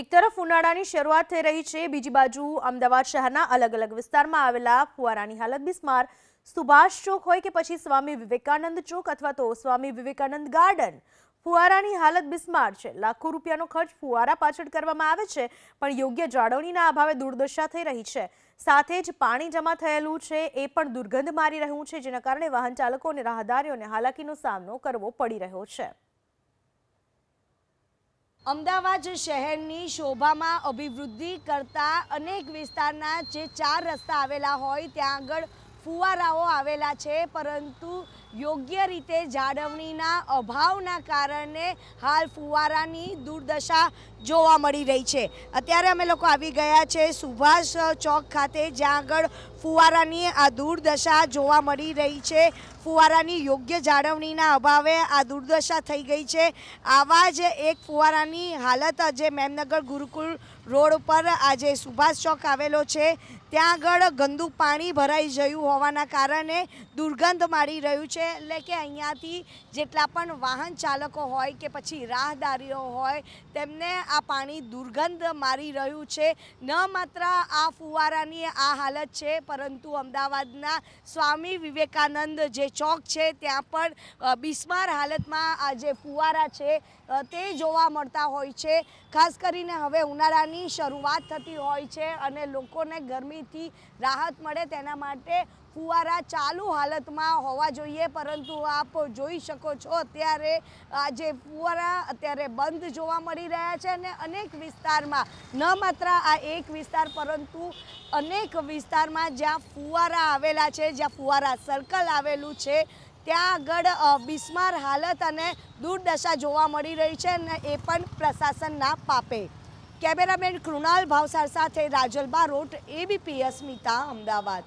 એક તરફ ઉનાળાની શરૂઆત થઈ રહી છે, બીજી બાજુ અમદાવાદ શહેરના અલગ અલગ વિસ્તારમાં આવેલા ફુવારાની હાલત બિસ્માર. સુભાષ ચોક હોય કે પછી સ્વામી વિવેકાનંદ ચોક અથવા તો સ્વામી વિવેકાનંદ ગાર્ડન, ફુવારાની હાલત બિસ્માર છે. લાખો રૂપિયાનો ખર્ચ ફુવારા પાછળ કરવામાં આવે છે, પણ યોગ્ય જાળવણીના અભાવે દુર્દશા થઈ રહી છે. સાથે જ પાણી જમા થયેલું છે, એ પણ દુર્ગંધ મારી રહ્યું છે, જેના કારણે વાહન ચાલકો અને રાહદારીઓને હાલાકીનો સામનો કરવો પડી રહ્યો છે. અમદાવાદ શહેરની શોભામાં અભિવૃદ્ધિ કરતા અનેક વિસ્તારના જે ચાર રસ્તા આવેલા હોય, ત્યાં આગળ ફુવારાઓ આવેલા છે, પરંતુ યોગ્ય રીતે જાળવણીના અભાવના કારણે હાલ ફુવારાની દુર્દશા જોવા મળી રહી છે. અત્યારે અમે લોકો આવી ગયા છે સુભાષ ચોક ખાતે, જ્યાં આગળ ફુવારાની આ દુર્દશા જોવા મળી રહી છે. ફુવારાની યોગ્ય જાળવણીના અભાવે આ દુર્દશા થઈ ગઈ છે. આવા જ એક ફુવારાની હાલત જે મેમનગર ગુરુકુળ રોડ પર આજે સુભાષ ચોક આવેલો છે. ત્યાં આગળ ગંદુ પાણી ભરાઈ ગયું હોવાના કારણે દુર્ગંધ મારી રહ્યું છે. એટલે કે અહીંયાથી જેટલા પણ વાહન ચાલકો હોય કે પછી રાહદારીઓ હોય, તેમને આ પાણી દુર્ગંધ મારી રહ્યું છે. ન માત્ર આ ફુવારાની આ હાલત છે પરંતુ અમદાવાદના સ્વામી વિવેકાનંદ જે ચોક છે, ત્યાં પણ બિસ્માર હાલતમાં આ જે ફુવારા છે તે જોવા મળતા હોય છે. ખાસ કરીને હવે ઉનાળાની શરૂઆત થતી હોય છે અને લોકોને ગરમીથી રાહત મળે તેના માટે ફુવારા ચાલુ હાલતમાં હોવા જોઈએ. પરંતુ આપ જોઈ શકો છો અત્યારે આ જે ફુવારા અત્યારે બંધ જોવા મળી રહ્યા છે અને અનેક વિસ્તારમાં, ન માત્ર આ એક વિસ્તાર પરંતુ અનેક વિસ્તારમાં જ્યાં ફુવારા આવેલા છે, જ્યાં ફુવારા સર્કલ આવેલું છે, ત્યાં આગળ બિસ્માર હાલત અને દુર્દશા જોવા મળી રહી છે અને એ પણ પ્રશાસનના પાપે. કેમેરામેન કૃણાલ ભાવસાર સાથે રાજલ બારોટ એબીપીએસ મિતા, અમદાવાદ.